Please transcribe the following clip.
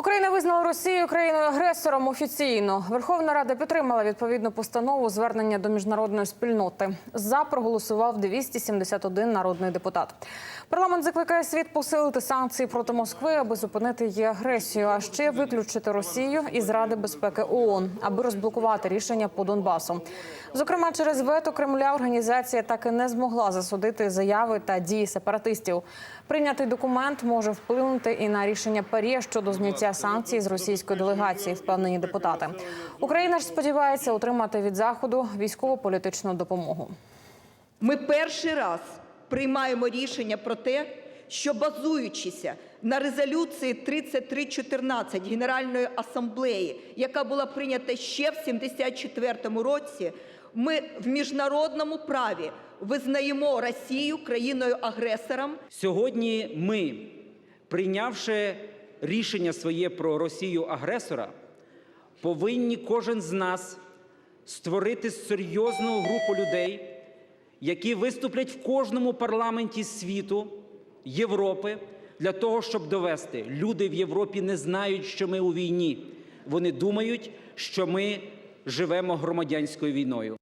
Україна визнала Росію країною агресором офіційно. Верховна Рада підтримала відповідну постанову звернення до міжнародної спільноти. За проголосував 271 народний депутат. Парламент закликає світ посилити санкції проти Москви, аби зупинити її агресію, а ще виключити Росію із Ради безпеки ООН, аби розблокувати рішення по Донбасу. Зокрема, через вето Кремля організація так і не змогла засудити заяви та дії сепаратистів. Прийнятий документ може вплинути і на рішення ПАРЄ щодо зняття санкцій з російської делегації, впевнені депутати. Україна ж сподівається отримати від заходу військово-політичну допомогу. Ми перший раз приймаємо рішення про те, що базуючися на резолюції 3314 Генеральної асамблеї, яка була прийнята ще в 74-му році, ми в міжнародному праві визнаємо Росію країною-агресором Сьогодні ми, прийнявши рішення своє про Росію агресора, повинні кожен з нас створити серйозну групу людей, які виступлять в кожному парламенті світу, Європи, для того, щоб довести, люди в Європі не знають, що ми у війні. Вони думають, що ми живемо громадянською війною.